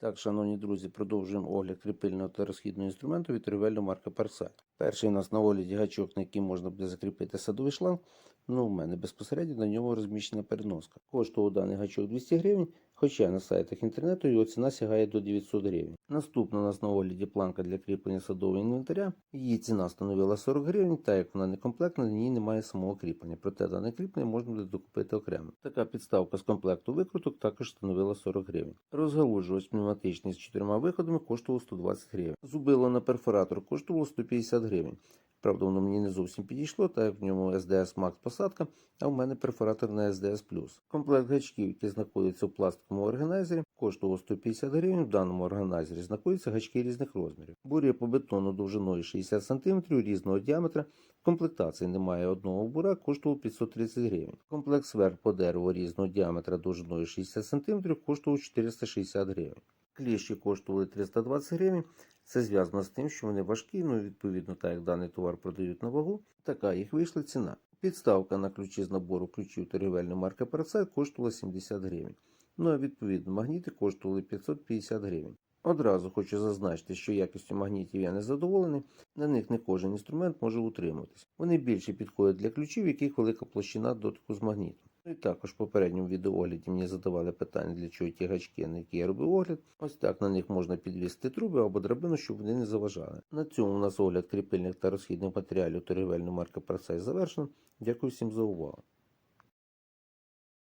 Так, шановні друзі, продовжуємо огляд кріпильного та розхідного інструменту від торговельної марки Парсай. Перший у нас на огляді гачок, на який можна буде закріпити садовий шланг. Ну, у мене безпосередньо на ньому розміщена переноска. Коштував даний гачок 200 гривень, хоча на сайтах інтернету його ціна сягає до 900 гривень. Наступна у нас на огляді планка для кріплення садового інвентаря. Її ціна становила 40 гривень, так як вона не комплектна, на ній немає самого кріплення. Проте дане кріплення можна буде докупити окремо. Така підставка з комплекту викруток також становила 40 гривень. Розгалужувач пневматичний з чотирма виходами коштував 120 гривень. Зубило на перфоратор коштувало 150 гривень. Правда, воно мені не зовсім підійшло, так як в ньому SDS Max посадка, а в мене перфоратор на SDS Комплект гачків, які знаходяться в пластиковому органайзері, коштував 150 гривень. В даному органайзері знаходяться гачки різних розмірів. Буря по бетону довжиною 60 см різного діаметра. В комплектації немає одного бура, коштував 530 гривень. Комплект сверх по дереву різного діаметра довжиною 60 см коштував 460 гривень. Кліщі коштували 320 гривень. Це зв'язано з тим, що вони важкі, ну відповідно, так як даний товар продають на вагу, така їх вийшла ціна. Підставка на ключі з набору ключів торгівельної марки Парацет коштувала 70 гривень. Ну а відповідно магніти коштували 550 гривень. Одразу хочу зазначити, що якістю магнітів я не задоволений, на них не кожен інструмент може утримуватись. Вони більше підходять для ключів, яких велика площина дотику з магнітом. І також в попередньому відеоогляді мені задавали питання, для чого ті гачки, на які я робив огляд. Ось так на них можна підвісити труби або драбину, щоб вони не заважали. На цьому у нас огляд кріпильних та розхідних матеріалів торгівельної марки Парсай завершено. Дякую всім за увагу.